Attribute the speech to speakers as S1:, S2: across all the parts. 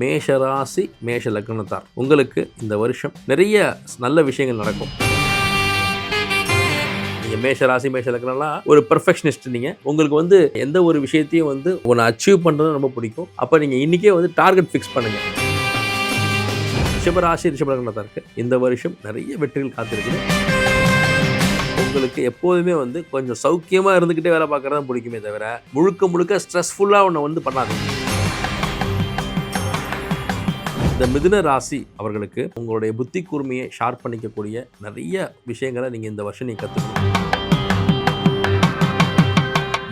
S1: மேஷ ராசி மேஷ லக்னத்தார். உங்களுக்கு இந்த வருஷம் நிறைய நல்ல விஷயங்கள் நடக்கும். நீங்கள் மேஷ ராசி மேஷ லக்னம்லாம் ஒரு பெர்ஃபெக்ஷனிஸ்ட் நீங்கள் உங்களுக்கு வந்து எந்த ஒரு விஷயத்தையும் வந்து ஒன்று அச்சீவ் பண்ணுறது ரொம்ப பிடிக்கும். அப்போ நீங்கள் இன்னைக்கே வந்து டார்கெட் ஃபிக்ஸ் பண்ணுங்கள் ரிஷபராசி இருக்குது இந்த வருஷம் நிறைய வெற்றிகள் காத்திருக்குது. உங்களுக்கு எப்போதுமே வந்து கொஞ்சம் சௌக்கியமாக இருந்துக்கிட்டே வேலை பார்க்குறது தான் பிடிக்குமே தவிர முழுக்க முழுக்க ஸ்ட்ரெஸ்ஃபுல்லாக ஒன்று வந்து பண்ணாதீங்க. இந்த மிதுன ராசி அவர்களுக்கு உங்களுடைய புத்தி கூர்மையை ஷார்ப் பண்ணிக்கக்கூடிய நிறைய விஷயங்களை நீங்கள் இந்த வருஷம் நீங்கள் கற்றுக்கணும்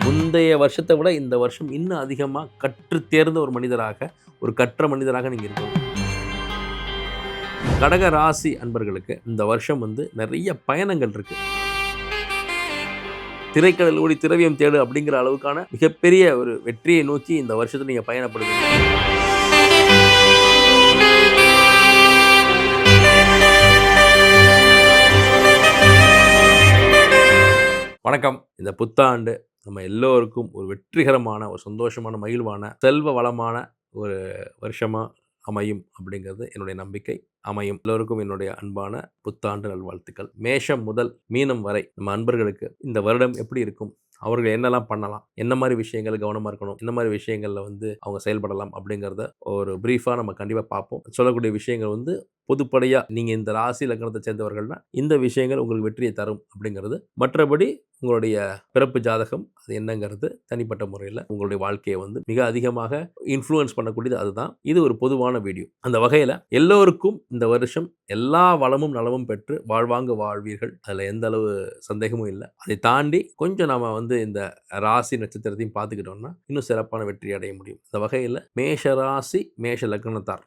S1: முந்தைய வருஷத்தை விட இந்த வருஷம் இன்னும் அதிகமாக கற்று தேர்ந்த ஒரு மனிதராக ஒரு கற்ற மனிதராக நீங்கள் இருக்கணும். கடக ராசி அன்பர்களுக்கு இந்த வருஷம் வந்து நிறைய பயணங்கள் இருக்கு. திரைக்கடல் ஓடி திரவியம் தேடு அப்படிங்கிற அளவுக்கான மிகப்பெரிய ஒரு வெற்றியை நோக்கி இந்த வருஷத்துல நீங்க பயணப்படுவீங்க. வணக்கம். இந்த புத்தாண்டு நம்ம எல்லோருக்கும் ஒரு வெற்றிகரமான ஒரு சந்தோஷமான மகிழ்வான செல்வ வளமான ஒரு வருஷமாக அமையும் அப்படிங்கிறது என்னுடைய நம்பிக்கை. அமையும். எல்லோருக்கும் என்னுடைய அன்பான புத்தாண்டு நல்வாழ்த்துக்கள். மேஷம் முதல் மீனம் வரை நம்ம அன்பர்களுக்கு இந்த வருடம் எப்படி இருக்கும்? அவர்கள் என்னெல்லாம் பண்ணலாம்? என்ன மாதிரி விஷயங்கள் கவனமாக இருக்கணும்? என்ன மாதிரி விஷயங்களில் வந்து அவங்க செயல்படலாம் அப்படிங்கிறத ஒரு ப்ரீஃபாக நம்ம கண்டிப்பாக பார்ப்போம். சொல்லக்கூடிய விஷயங்கள் வந்து பொதுப்படையாக நீங்கள் இந்த ராசி லக்னத்தை சேர்ந்தவர்கள்னா இந்த விஷயங்கள் உங்களுக்கு வெற்றியை தரும் அப்படிங்கிறது. மற்றபடி உங்களுடைய பிறப்பு ஜாதகம் அது என்னங்கிறது தனிப்பட்ட முறையில் உங்களுடைய வாழ்க்கையை வந்து மிக அதிகமாக இன்ஃப்ளூயன்ஸ் பண்ணக்கூடியது அதுதான். இது ஒரு பொதுவான வீடியோ அந்த வகையில் எல்லோருக்கும் இந்த வருஷம் எல்லா வளமும் நலமும் பெற்று வாழ்வாங்க வாழ்வீர்கள். அதில் எந்த அளவு சந்தேகமும் இல்லை. அதை தாண்டி கொஞ்சம் நாம் வந்து இந்த ராசி நட்சத்திரத்தையும் பார்த்துக்கிட்டோம்னா இன்னும் சிறப்பான வெற்றி அடைய முடியும். இந்த வகையில் மேஷ ராசி மேஷ லக்னத்தார்.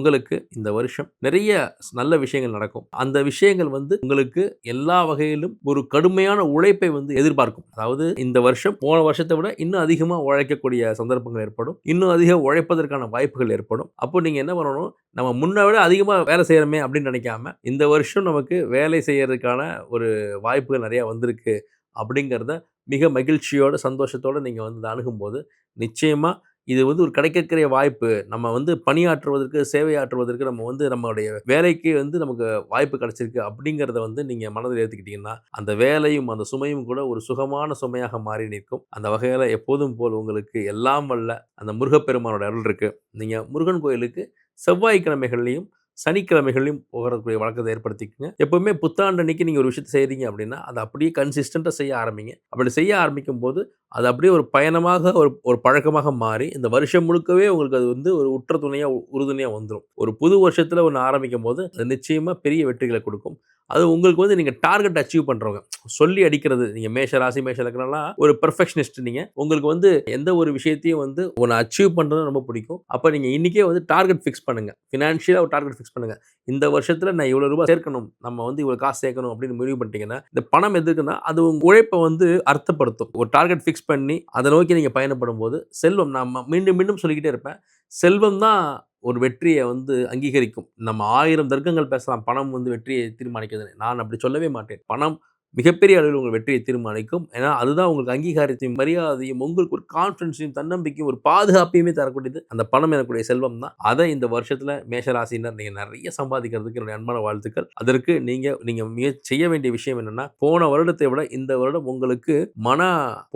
S1: உங்களுக்கு இந்த வருஷம் நிறைய நல்ல விஷயங்கள் நடக்கும். அந்த விஷயங்கள் வந்து உங்களுக்கு எல்லா வகையிலும் ஒரு கடுமையான உழைப்பை வந்து எதிர்பார்க்கும். அதாவது இந்த வருஷம் போன வருஷத்தை விட இன்னும் அதிகமாக உழைக்கக்கூடிய சந்தர்ப்பங்கள் ஏற்படும். இன்னும் அதிக உழைப்பதற்கான வாய்ப்புகள் ஏற்படும். அப்போ நீங்கள் என்ன பண்ணணும்? நம்ம முன்ன விட அதிகமாக வேலை செய்கிறோமே அப்படின்னு நினைக்காம இந்த வருஷம் நமக்கு வேலை செய்கிறதுக்கான ஒரு வாய்ப்புகள் நிறையா வந்திருக்கு அப்படிங்கிறத மிக மகிழ்ச்சியோட சந்தோஷத்தோடு நீங்கள் வந்து அணுகும்போது நிச்சயமாக இது வந்து ஒரு கிடைக்கக்கூடிய வாய்ப்பு. நம்ம வந்து பணியாற்றுவதற்கு சேவையாற்றுவதற்கு நம்ம வந்து நம்மளுடைய வேலைக்கு வந்து நமக்கு வாய்ப்பு கிடைச்சிருக்கு அப்படிங்கிறத வந்து நீங்கள் மனதில் ஏற்றுக்கிட்டீங்கன்னா அந்த வேலையும் அந்த சுமையும் கூட ஒரு சுகமான சுமையாக மாறி நிற்கும். அந்த வகையில் எப்போதும் போல் உங்களுக்கு எல்லாம் வல்ல அந்த முருகப்பெருமானோட அருள் இருக்குது நீங்கள் முருகன் கோயிலுக்கு செவ்வாய்க்கிழமைகள்லையும் சனிக்கிழமைகளையும் போகிறதுக்குரிய வழக்கத்தை ஏற்படுத்திக்கங்க. எப்பவுமே புத்தாண்டு அன்னைக்கு நீங்கள் ஒரு விஷயத்தை செய்கிறீங்க அப்படின்னா அதை அப்படியே கன்சிஸ்டண்ட்டாக செய்ய ஆரம்பிங்க. அப்படி செய்ய ஆரம்பிக்கும் போது அது அப்படியே ஒரு பயணமாக ஒரு ஒரு பழக்கமாக மாறி இந்த வருஷம் முழுக்கவே உங்களுக்கு அது வந்து ஒரு உற்ற துணையாக உறுதுணையாக வந்துடும் ஒரு புது வருஷத்தில் ஒன்று ஆரம்பிக்கும் போது அது நிச்சயமாக பெரிய வெற்றிகளை கொடுக்கும். அது உங்களுக்கு வந்து நீங்கள் டார்கெட் அச்சீவ் பண்ணுறவங்க சொல்லி அடிக்கிறது நீங்கள் மேஷ ராசி மேஷ லக்னம்லாம் ஒரு பெர்ஃபெக்ஷனிஸ்ட் நீங்கள் உங்களுக்கு வந்து எந்த ஒரு விஷயத்தையும் வந்து ஒன்று அச்சீவ் பண்ணுறது ரொம்ப பிடிக்கும். அப்போ நீங்கள் இன்றைக்கே வந்து டார்கெட் ஃபிக்ஸ் பண்ணுங்கள் ஃபினான்ஷியலாக ஒரு டார்கெட் ஃபிக்ஸ் பண்ணுங்கள் இந்த வருஷத்தில் நான் இவ்வளோ ரூபாய் சேர்க்கணும். நம்ம வந்து இவ்வளோ காசு சேர்க்கணும் அப்படின்னு முடிவு பண்ணிட்டீங்கன்னா இந்த பணம் எதுக்குன்னா அது உங்கள் உழைப்பை வந்து அர்த்தப்படுத்தும். ஒரு டார்கெட் ஃபிக்ஸ் பண்ணி அதை நோக்கி நீங்கள் பயணப்படும் போது செல்வம் நான் மீண்டும் மீண்டும் சொல்லிக்கிட்டே இருப்பேன். செல்வம் தான் ஒரு வெற்றியை வந்து அங்கீகரிக்கும். நம்ம ஆயிரம் தர்க்கங்கள் பேசலாம். பணம் வந்து வெற்றியை தீர்மானிக்கிறது நான் அப்படி சொல்லவே மாட்டேன். பணம் மிகப்பெரிய அளவில் உங்கள் வெற்றியை தீர்மானிக்கும். ஏன்னா அதுதான் உங்களுக்கு அங்கீகாரத்தையும் மரியாதையும் உங்களுக்கு ஒரு கான்ஃபிடன்ஸையும் தன்னம்பிக்கையும் ஒரு பாதுகாப்பையுமே தரக்கூடியது. அந்த பணம் எனக்குடைய செல்வம் தான். அதை இந்த வருஷத்தில் மேஷராசினர் நீங்கள் நிறைய சம்பாதிக்கிறதுக்கு என்னுடைய அன்பான வாழ்த்துக்கள். அதற்கு நீங்கள் நீங்கள் மிக செய்ய வேண்டிய விஷயம் என்னென்னா போன வருடத்தை விட இந்த வருடம் உங்களுக்கு மன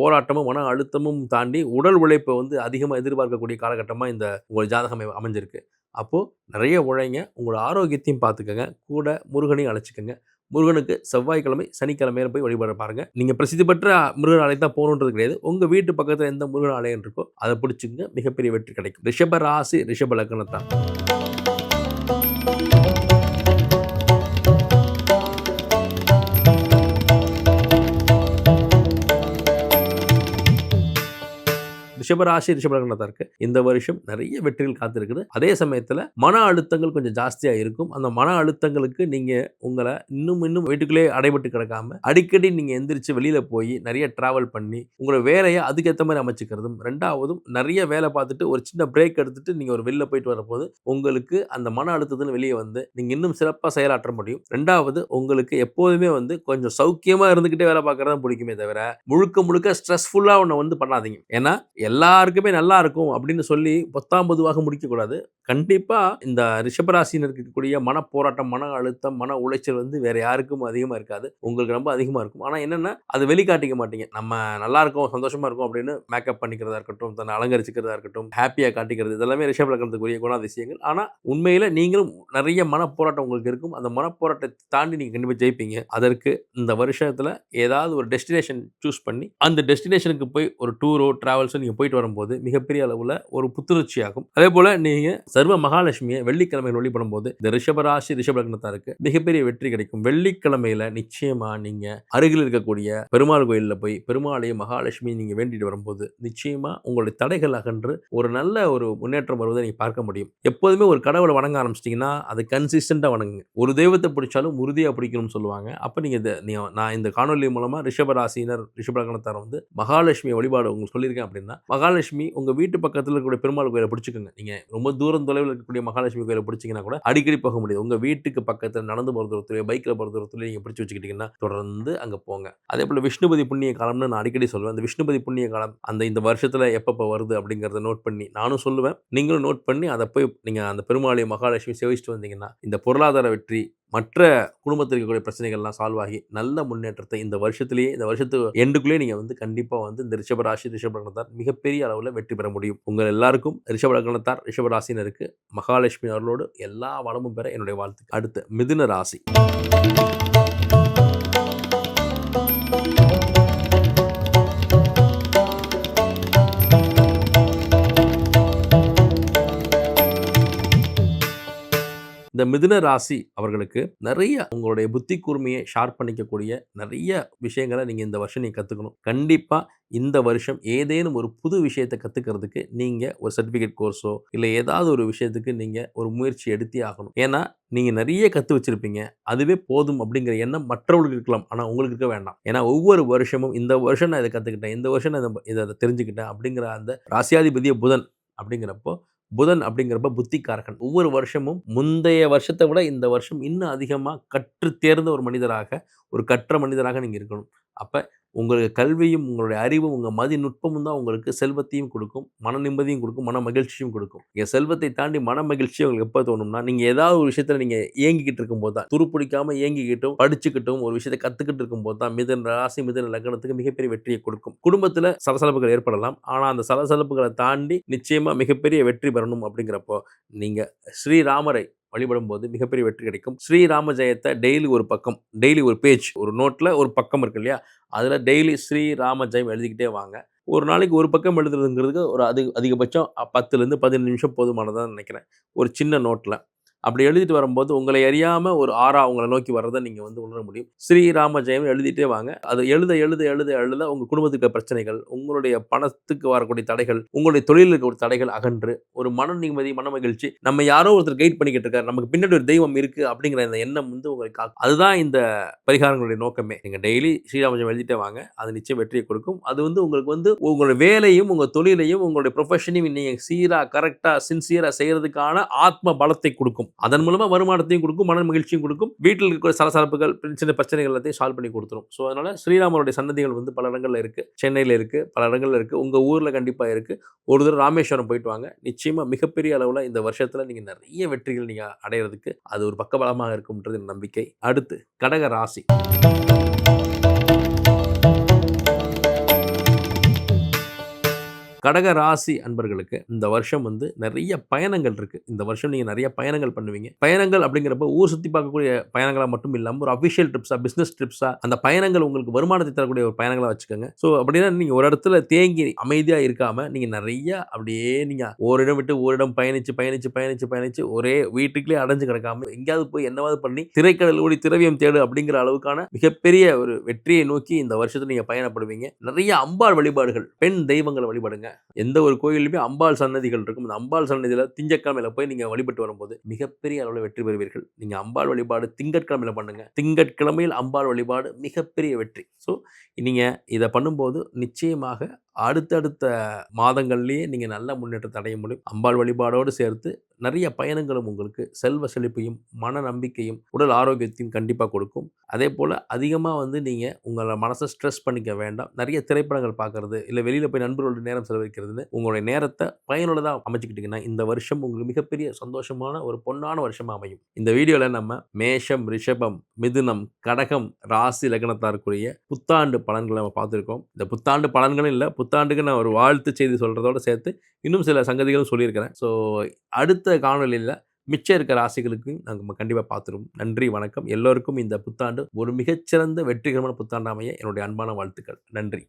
S1: போராட்டமும் மன அழுத்தமும் தாண்டி உடல் உழைப்பை வந்து அதிகமாக எதிர்பார்க்கக்கூடிய காலகட்டமாக இந்த உங்கள் ஜாதகம் அமைஞ்சிருக்கு. அப்போது நிறைய உழைங்க. உங்களோட ஆரோக்கியத்தையும் பார்த்துக்கங்க. கூட முருகனையும் அழைச்சிக்கோங்க. முருகனுக்கு செவ்வாய்க்கிழமை சனிக்கிழமையில போய் வழிபட பாருங்க. நீங்கள் பிரசித்தி பெற்ற முருகன் ஆலயம் தான் போகணுன்றது கிடையாது. உங்கள் வீட்டு பக்கத்தில் எந்த முருகன் ஆலயம் இருக்கோ அதை பிடிச்சிங்க மிகப்பெரிய வெற்றி கிடைக்கும். ரிஷப ராசி ரிஷப லக்னத்தான் ரிஷபராசி இருக்குது இந்த வருஷம் நிறைய வெற்றிகள் காத்திருக்குது. அதே சமயத்தில் மன அழுத்தங்கள் கொஞ்சம் ஜாஸ்தியாக இருக்கும். அந்த மன அழுத்தங்களுக்கு நீங்கள் உங்களை இன்னும் இன்னும் வீட்டுக்குள்ளே அடைபட்டு கிடக்காம அடிக்கடி நீங்கள் எந்திரிச்சு வெளியில் போய் நிறைய ட்ராவல் பண்ணி உங்களை வேலையை அதுக்கேற்ற மாதிரி அமைச்சுக்கிறதும் ரெண்டாவதும் நிறைய வேலை பார்த்துட்டு ஒரு சின்ன பிரேக் எடுத்துட்டு நீங்கள் ஒரு வெளில போயிட்டு வரப்போது உங்களுக்கு அந்த மன அழுத்தத்தில் வெளியே வந்து நீங்கள் இன்னும் சிறப்பாக செயலாற்ற முடியும். ரெண்டாவது உங்களுக்கு எப்போதுமே வந்து கொஞ்சம் சௌக்கியமாக இருந்துக்கிட்டே வேலை பார்க்குறது பிடிக்குமே தவிர முழுக்க முழுக்க ஸ்ட்ரெஸ்ஃபுல்லாக ஒன்று வந்து பண்ணாதீங்க. ஏன்னா எல்லாருக்குமே நல்லா இருக்கும் அப்படின்னு சொல்லி பொத்தாம் பொதுவாக முடிக்கக்கூடாது. கண்டிப்பாக இந்த ரிஷபராசினர் இருக்கக்கூடிய மன போராட்டம் மன அழுத்தம் மன உளைச்சல் வந்து வேற யாருக்கும் அதிகமாக இருக்காது. உங்களுக்கு ரொம்ப அதிகமாக இருக்கும். ஆனால் என்னென்னா அது வெளிக்காட்டிக்க மாட்டீங்க. நம்ம நல்லா இருக்கும் சந்தோஷமாக இருக்கும் அப்படின்னு மேக்கப் பண்ணிக்கிறதா இருக்கட்டும் தன்னை அலங்கரிச்சிக்கிறதா இருக்கட்டும் ஹாப்பியாக காட்டிக்கிறது இதெல்லாமே ரிஷப் லக்னத்துக்குரிய குணாதிசயங்கள். ஆனால் உண்மையில் நீங்களும் நிறைய மனப்போராட்டம் உங்களுக்கு இருக்கும். அந்த மனப்போராட்டத்தை தாண்டி நீங்கள் கண்டிப்பாக ஜெயிப்பீங்க. அதற்கு இந்த வருஷத்தில் ஏதாவது ஒரு டெஸ்டினேஷன் சூஸ் பண்ணி அந்த டெஸ்டினேஷனுக்கு போய் ஒரு டூரோ ட்ராவல்ஸோ நீங்கள் போய் போயிட்டு வரும்போது மிகப்பெரிய அளவில் ஒரு புத்துணர்ச்சியாகும். அதே போல் நீங்கள் சர்வ மகாலட்சுமியை வெள்ளிக்கிழமையில் வழிபடும் போது இந்த ரிஷபராசி ரிஷபலக்னத்தாருக்கு மிகப்பெரிய வெற்றி கிடைக்கும். வெள்ளிக்கிழமையில நிச்சயமாக நீங்கள் அருகில் இருக்கக்கூடிய பெருமாள் கோயிலில் போய் பெருமாளையும் மகாலட்சுமி நீங்கள் வேண்டிட்டு வரும்போது நிச்சயமாக உங்களுடைய தடைகள் அகன்று ஒரு நல்ல ஒரு முன்னேற்றம் வருவதை நீங்கள் பார்க்க முடியும். எப்போதுமே ஒரு கடவுளை வணங்க ஆரம்பிச்சிட்டிங்கன்னா அது கன்சிஸ்டண்ட்டாக வணங்குங்க. ஒரு தெய்வத்தை பிடிச்சாலும் உறுதியாக பிடிக்கணும்னு சொல்லுவாங்க. அப்போ நீங்கள் இதை நான் இந்த காணொலி மூலமாக ரிஷபராசினர் ரிஷபலக்னத்தார் வந்து மகாலட்சுமி வழிபாடு உங்களுக்கு சொல்லியிருக்கேன் அப்படின்னா மகாலட்சுமி உங்க வீட்டு பக்கத்தில் இருக்கக்கூடிய பெருமாள் கோயிலை பிடிச்சிக்கோங்க. நீங்க ரொம்ப தூரம் தொலைவில் இருக்கக்கூடிய மகாலட்சுமி கோயிலை பிடிச்சிங்கன்னா கூட அடிக்கடி போக முடியாது. உங்க வீட்டுக்கு பக்கத்தில் நடந்து போகிற தூரத்துலேயோ பைக்கில் போகிற தூரத்துலேயோ நீங்கள் பிடிச்சி வச்சுக்கிட்டீங்கன்னா தொடர்ந்து அங்கே போங்க. அதே போல் விஷ்ணுபதி புண்ணிய காலம்னு நான் அடிக்கடி சொல்லுவேன் அந்த விஷ்ணுபதி புண்ணிய காலம் அந்த இந்த வருஷத்தில் எப்பப்போ வருது அப்படிங்கிறத நோட் பண்ணி நானும் சொல்லுவேன். நீங்களும் நோட் பண்ணி அதை போய் நீங்கள் அந்த பெருமாளையும் மகாலட்சுமி சேவிச்சுட்டு வந்தீங்கன்னா இந்த பொருளாதார வெற்றி மற்ற குடும்பத்தில் இருக்கக்கூடிய பிரச்சனைகள்லாம் சால்வ் ஆகி நல்ல முன்னேற்றத்தை இந்த வருஷத்துலேயே இந்த வருஷத்து எண்டுக்குள்ளேயே நீங்கள் வந்து கண்டிப்பாக வந்து இந்த ரிஷபராசி ரிஷபலக்னத்தார் மிகப்பெரிய அளவில் வெற்றி பெற முடியும். உங்கள் எல்லாருக்கும் ரிஷபலக்னத்தார் ரிஷபராசினருக்கு மகாலட்சுமி அவர்களோடு எல்லா வளமும் பெற என்னுடைய வாழ்த்துக்கு அடுத்து மிதுன ராசி. இந்த மிதுன ராசி அவர்களுக்கு நிறைய உங்களுடைய புத்தி கூர்மையை ஷார்ப் பண்ணிக்கக்கூடிய நிறைய விஷயங்களை நீங்கள் இந்த வருஷம் நீங்கள் கற்றுக்கணும் கண்டிப்பாக இந்த வருஷம் ஏதேனும் ஒரு புது விஷயத்தை கற்றுக்கிறதுக்கு நீங்கள் ஒரு சர்டிஃபிகேட் கோர்ஸோ இல்லை ஏதாவது ஒரு விஷயத்துக்கு நீங்கள் ஒரு முயற்சி எடுத்தே ஆகணும். ஏன்னா நீங்கள் நிறைய கற்று வச்சிருப்பீங்க. அதுவே போதும் அப்படிங்கிற எண்ணம் மற்றவர்களுக்கு இருக்கலாம். ஆனால் உங்களுக்கு இருக்க வேண்டாம். ஏன்னா ஒவ்வொரு வருஷமும் இந்த வருஷம் நான் இதை கற்றுக்கிட்டேன் இந்த வருஷம் நான் இதை இதை தெரிஞ்சுக்கிட்டேன் அப்படிங்கிற அந்த ராசியாதிபதிய புதன் அப்படிங்கிறப்போ புதன் அப்படிங்கிறப்ப புத்திக்காரகன். ஒவ்வொரு வருஷமும் முந்தைய வருஷத்தை விட இந்த வருஷம் இன்னும் அதிகமாக கற்று தேர்ந்த ஒரு மனிதராக ஒரு கற்ற மனிதராக நீங்கள் இருக்கணும். அப்போ உங்களுக்கு கல்வியும் உங்களுடைய அறிவும் உங்கள் மதி நுட்பமும் தான் உங்களுக்கு செல்வத்தையும் கொடுக்கும் மன நிம்மதியும் கொடுக்கும் மன மகிழ்ச்சியும் கொடுக்கும். நீங்கள் செல்வத்தை தாண்டி மன மகிழ்ச்சி உங்களுக்கு எப்போ தோணும்னா நீங்கள் ஏதாவது ஒரு விஷயத்தில் நீங்கள் இயங்கிக்கிட்டு இருக்கும்போது தான் துருப்பிடிக்காமல் இயங்கிக்கிட்டும் படிச்சுக்கிட்டும் ஒரு விஷயத்தை கற்றுக்கிட்டு இருக்கும்போது தான் மிதன் ராசி மிதன் லக்னத்துக்கு மிகப்பெரிய வெற்றியை கொடுக்கும். குடும்பத்தில் சலசலப்புகள் ஏற்படலாம். ஆனால் அந்த சலசலப்புகளை தாண்டி நிச்சயமாக மிகப்பெரிய வெற்றி பெறணும் அப்படிங்கிறப்போ நீங்கள் ஸ்ரீராமரை வழிபடும் போது மிகப்பெரிய வெற்றி கிடைக்கும். ஸ்ரீராம ஜெயத்தை டெய்லி ஒரு பக்கம் டெய்லி ஒரு பேஜ் ஒரு நோட்டில் ஒரு பக்கம் இருக்கு இல்லையா? அதில் டெய்லி ஸ்ரீராம ஜெயம் எழுதிக்கிட்டே வாங்க. ஒரு நாளைக்கு ஒரு பக்கம் எழுதுறதுங்கிறதுக்கு ஒரு அதிக அதிகபட்சம் பத்துலேருந்து பதினஞ்சு நிமிஷம் போதுமானதான் நினைக்கிறேன். ஒரு சின்ன நோட்டில் அப்படி எழுதிட்டு வரும்போது உங்களை அறியாமல் ஒரு ஆறா உங்களை நோக்கி வர்றதை நீங்கள் வந்து உணர முடியும். ஸ்ரீராம ஜெயம் எழுதிட்டே வாங்க. அது எழுத எழுத எழுத எழுத உங்கள் குடும்பத்துக்கு பிரச்சனைகள் உங்களுடைய பணத்துக்கு வரக்கூடிய தடைகள் உங்களுடைய தொழிலுக்கு ஒரு தடைகள் அகன்று ஒரு மன நிம்மதி மன மகிழ்ச்சி நம்ம யாரோ ஒருத்தர் கைட் பண்ணிக்கிட்டு இருக்காரு நமக்கு பின்னாடி ஒரு தெய்வம் இருக்குது அப்படிங்கிற இந்த எண்ணம் வந்து உங்களுக்கு காக்கும் அதுதான் இந்த பரிகாரங்களுடைய நோக்கமே. நீங்கள் டெய்லி ஸ்ரீராம ஜெயம் எழுதிட்டே வாங்க. அது நிச்சயம் வெற்றியை கொடுக்கும். அது வந்து உங்களுக்கு வந்து உங்களுடைய வேலையும் உங்கள் தொழிலையும் உங்களுடைய ப்ரொஃபஷனையும் நீங்கள் சீராக கரெக்டாக சின்சியராக செய்கிறதுக்கான ஆத்ம பலத்தை கொடுக்கும். அதன் மூலமாக வருமானத்தையும் கொடுக்கும் மன மகிழ்ச்சியும் கொடுக்கும். வீட்டில் இருக்கிற சலசலப்புகள் சின்ன பிரச்சனைகள் எல்லாத்தையும் சால்வ் பண்ணி கொடுத்துரும். ஸோ அதனால் ஸ்ரீராமருடைய சன்னதிகள் வந்து பல இடங்களில் இருக்குது சென்னையில் இருக்குது பல இடங்களில் இருக்குது உங்கள் ஊரில் கண்டிப்பாக இருக்குது ஒரு தடவை ராமேஸ்வரம் போயிட்டு வாங்க. நிச்சயமாக மிகப்பெரிய அளவில் இந்த வருஷத்தில் நீங்கள் நிறைய வெற்றிகள் நீங்கள் அடையிறதுக்கு அது ஒரு பக்கபலமாக இருக்கும்ன்றது நம்பிக்கை. அடுத்து கடக ராசி. கடக ராசி அன்பர்களுக்கு இந்த வருஷம் வந்து நிறைய பயணங்கள் இருக்குது இந்த வருஷம் நீங்கள் நிறைய பயணங்கள் பண்ணுவீங்க. பயணங்கள் அப்படிங்கிறப்ப ஊர் சுற்றி பார்க்கக்கூடிய பயணங்களாக மட்டும் இல்லாமல் ஒரு அஃபிஷியல் ட்ரிப்ஸாக பிஸ்னஸ் ட்ரிப்ஸாக அந்த பயணங்கள் உங்களுக்கு வருமானத்தை தரக்கூடிய ஒரு பயணங்களாக வச்சுக்கோங்க. ஸோ அப்படின்னா நீங்கள் ஒரு இடத்துல தேங்கி அமைதியாக இருக்காமல் நீங்கள் நிறைய அப்படியே நீங்கள் ஓரிடம் விட்டு ஓரிடம் பயணித்து பயணித்து பயணித்து பயணிச்சு ஒரே வீட்டுக்குள்ளே அடைஞ்சு கிடக்காம எங்கேயாவது போய் என்னவாவது பண்ணி திரைக்கடல் ஓடி திரவியம் தேடு அப்படிங்கிற அளவுக்கான மிகப்பெரிய ஒரு வெற்றியை நோக்கி இந்த வருஷத்தை நீங்கள் பயணப்படுவீங்க. நிறைய அம்பாள் வழிபாடுகள் பெண் தெய்வங்களை வழிபாடுங்க. எந்த ஒரு கோயிலுமே அம்பாள் சன்னதிகள் இருக்கும். அந்த அம்பாள் சன்னதியில் திங்கட்கிழமையில போய் நீங்கள் வழிபட்டு வரும்போது மிகப்பெரிய அளவில் வெற்றி பெறுவீர்கள். நீங்கள் அம்பாள் வழிபாடு திங்கட்கிழமையில பண்ணுங்க. திங்கட்கிழமையில் அம்பாள் வழிபாடு மிகப்பெரிய வெற்றி. ஸோ நீங்கள் இதை பண்ணும்போது நிச்சயமாக அடுத்தடுத்த மாதங்கள்லேயே நீங்கள் நல்ல முன்னேற்றத்தை அடைய முடியும். அம்பாள் வழிபாடோடு சேர்த்து நிறைய பயணங்களும் உங்களுக்கு செல்வ செழிப்பையும் மன நம்பிக்கையும் உடல் ஆரோக்கியத்தையும் கண்டிப்பாக கொடுக்கும். அதே போல் அதிகமாக வந்து நீங்கள் உங்களை மனசை ஸ்ட்ரெஸ் பண்ணிக்க வேண்டாம். நிறைய திரைப்படங்கள் பார்க்குறது இல்லை வெளியில் போய் நண்பர்களோட நேரம் செலவழிக்கிறதுன்னு உங்களுடைய நேரத்தை பயனுள்ளதாக அமைச்சுக்கிட்டிங்கன்னா இந்த வருஷம் உங்களுக்கு மிகப்பெரிய சந்தோஷமான ஒரு பொன்னான வருஷமாக அமையும். இந்த வீடியோவில் நம்ம மேஷம் ரிஷபம் மிதுனம் கடகம் ராசி லக்னத்தாருக்குரிய புத்தாண்டு பலன்களை நம்ம பார்த்துருக்கோம். இந்த புத்தாண்டு பலன்களும் இல்லை புத்தாண்டுக்கு நான் ஒரு வாழ்த்து செய்தி சொல்கிறதோட சேர்த்து இன்னும் சில சங்கதிகளும் சொல்லியிருக்கிறேன். ஸோ அடுத்த காணொலியில் மிச்சம் இருக்கிற ராசிகளுக்கு நாங்கள் கண்டிப்பாக பார்த்துருவோம். நன்றி வணக்கம். எல்லோருக்கும் இந்த புத்தாண்டு ஒரு மிகச்சிறந்த வெற்றிகரமான புத்தாண்டு அமைய என்னுடைய அன்பான வாழ்த்துக்கள். நன்றி.